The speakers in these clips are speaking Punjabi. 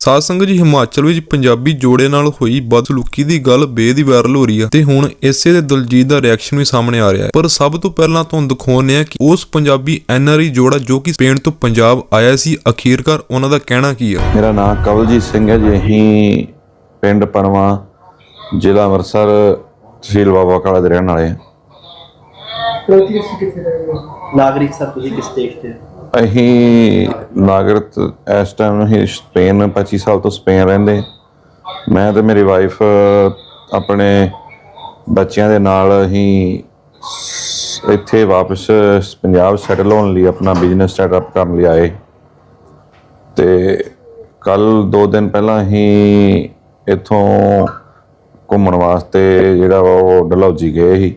ਸਾਧ ਸੰਗਤ ਜੀ ਹਿਮਾਚਲ ਵਿੱਚ ਪੰਜਾਬੀ ਜੋੜੇ ਨਾਲ ਹੋਈ ਬਦਸਲੂਕੀ ਦੀ ਗੱਲ ਬੇਦ ਵਾਇਰਲ ਹੋ ਰਹੀ ਹੈ ਤੇ ਹੁਣ ਇਸੇ ਦੇ ਦਲਜੀਤ ਦਾ ਰਿਐਕਸ਼ਨ ਵੀ ਸਾਹਮਣੇ ਆ ਰਿਹਾ ਹੈ। ਪਰ ਸਭ ਤੋਂ ਪਹਿਲਾਂ ਤੁਹਾਨੂੰ ਦਿਖਾਉਂਦੇ ਆ ਕਿ ਉਸ ਪੰਜਾਬੀ ਐਨਆਰਆਈ ਜੋੜਾ ਜੋ ਕਿ ਸਪੇਨ ਤੋਂ ਪੰਜਾਬ ਆਇਆ ਸੀ ਅਖੀਰਕਾਰ ਉਹਨਾਂ ਦਾ ਕਹਿਣਾ ਕੀ ਹੈ ਮੇਰਾ ਨਾਮ ਕਵਲਜੀਤ ਸਿੰਘ ਹੈ ਜੀ ਅਸੀਂ ਪਿੰਡ ਪਨਵਾ ਜ਼ਿਲ੍ਹਾ ਅੰਮ੍ਰਿਤਸਰ ਤਹਿਸੀਲ ਬਾਬਾ ਕਾਲਾ ਦੇ ਰਹਿਣ ਵਾਲੇ ਹਾਂ। ਨਾਗਰਿਕ ਸਰ ਤੁਸੀਂ ਕਿਸ ਦੇਸ਼ ਦੇ ਹੋ? ਅਸੀਂ ਨਾਗਰਿਕ ਇਸ ਟਾਈਮ ਅਸੀਂ ਸਪੇਨ 25 ਸਾਲ ਤੋਂ ਸਪੇਨ ਰਹਿੰਦੇ। ਮੈਂ ਤੇ ਮੇਰੀ ਵਾਈਫ ਆਪਣੇ ਬੱਚਿਆਂ ਦੇ ਨਾਲ ਅਸੀਂ ਇੱਥੇ ਵਾਪਸ ਪੰਜਾਬ ਸੈਟਲ ਹੋਣ ਲਈ ਆਪਣਾ ਬਿਜ਼ਨਸ ਸੈਟਅਪ ਕਰਨ ਲਈ ਆਏ। ਤੇ ਕੱਲ 2 ਦਿਨ ਪਹਿਲਾਂ ਅਸੀਂ ਇੱਥੋਂ ਘੁੰਮਣ ਵਾਸਤੇ ਜਿਹੜਾ ਵਾ ਉਹ ਡਲਹੌਜੀ ਗਏ ਸੀ।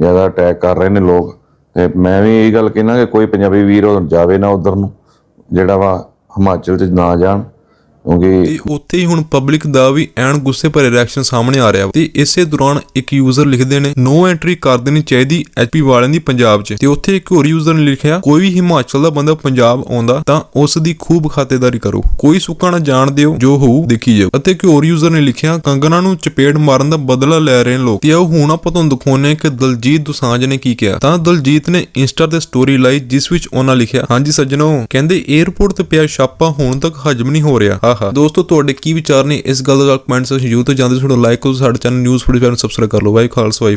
ਜ਼ਿਆਦਾ ਅਟੈਕ ਕਰ ਰਹੇ ਨੇ ਲੋਕ। ਤੇ ਮੈਂ ਵੀ ਇਹ ਗੱਲ ਕਹਿਣਾ ਕਿ ਕੋਈ ਪੰਜਾਬੀ ਵੀਰ ਜਾਵੇ ਨਾ ਉਧਰ ਨੂੰ, ਜਿਹੜਾ ਵਾ ਹਿਮਾਚਲ 'ਚ ਨਾ ਜਾਣ। ਕਿਉਂਕਿ ਤੇ ਉੱਥੇ ਹੀ ਹੁਣ ਪਬਲਿਕ ਦਾ ਵੀ ਐਨ ਗੁੱਸੇ ਭਰੇ ਰਿਐਕਸ਼ਨ ਸਾਹਮਣੇ ਆ ਰਿਹਾ ਤੇ ਇਸੇ ਦੌਰਾਨ ਇੱਕ ਯੂਜ਼ਰ ਲਿਖਦੇ ਨੇ ਨੋ ਐਂਟਰੀ ਕਰ ਦੇਣੀ ਚਾਹੀਦੀ ਐਚਪੀ ਵਾਲਿਆਂ ਦੀ ਪੰਜਾਬ 'ਚ। ਤੇ ਉੱਥੇ ਇੱਕ ਹੋਰ ਯੂਜ਼ਰ ਨੇ ਲਿਖਿਆ, ਕੋਈ ਵੀ ਹਿਮਾਚਲ ਦਾ ਬੰਦਾ ਪੰਜਾਬ ਆਉਂਦਾ, ਤਾਂ ਉਸ ਦੀ ਖੂਬ ਖਾਤੇਦਾਰੀ ਕਰੋ। ਕੋਈ ਸੁੱਕਾ ਨਾ ਜਾਣ ਦਿਓ, ਜੋ ਹੋਊ ਦੇਖੀ ਜਾਓ। ਅਤੇ ਇੱਕ ਹੋਰ ਯੂਜ਼ਰ ਨੇ ਲਿਖਿਆ ਕੰਗਨਾ ਨੂੰ ਚਪੇੜ ਮਾਰਨ ਦਾ ਬਦਲਾ ਲੈ ਰਹੇ ਨੇ ਲੋਕ। ਤੇ ਆਓ ਹੁਣ ਆਪਾਂ ਤੁਹਾਨੂੰ ਦਿਖਾਉਂਦੇ ਹਾਂ ਕਿ ਦਲਜੀਤ ਦੁਸਾਂਝ ਨੇ ਕੀ ਕਿਹਾ। ਤਾਂ ਦਲਜੀਤ ਨੇ ਇੰਸਟਾ ਤੇ ਸਟੋਰੀ ਲਾਈ, ਜਿਸ ਵਿੱਚ ਉਹਨਾਂ ਲਿਖਿਆ, ਹਾਂਜੀ ਸੱਜਣੋ, ਕਹਿੰਦੇ 에어ਪੋਰਟ ਤੇ ਪਿਆ ਛਾਪਾ ਹੁਣ ਤੱਕ ਹਜਮ ਨਹੀਂ ਹੋ ਰਿਹਾ। ਆਹਾ। ਦੋਸਤੋ, ਤੁਹਾਡੇ ਕੀ ਵਿਚਾਰ ਨੇ ਇਸ ਗੱਲ ਦਾ ਕਮੈਂਟ ਸੈਕਸ਼ਨ ਜਰੂਰ ਤੇ ਜਾਂਦੇ ਤੁਹਾਡਾ ਲਾਈਕ ਕਰੋ ਸਾਡੇ channel news foodie channel subscribe ਕਰ ਲਓ। ਬਾਈ ਖਾਲਸਾ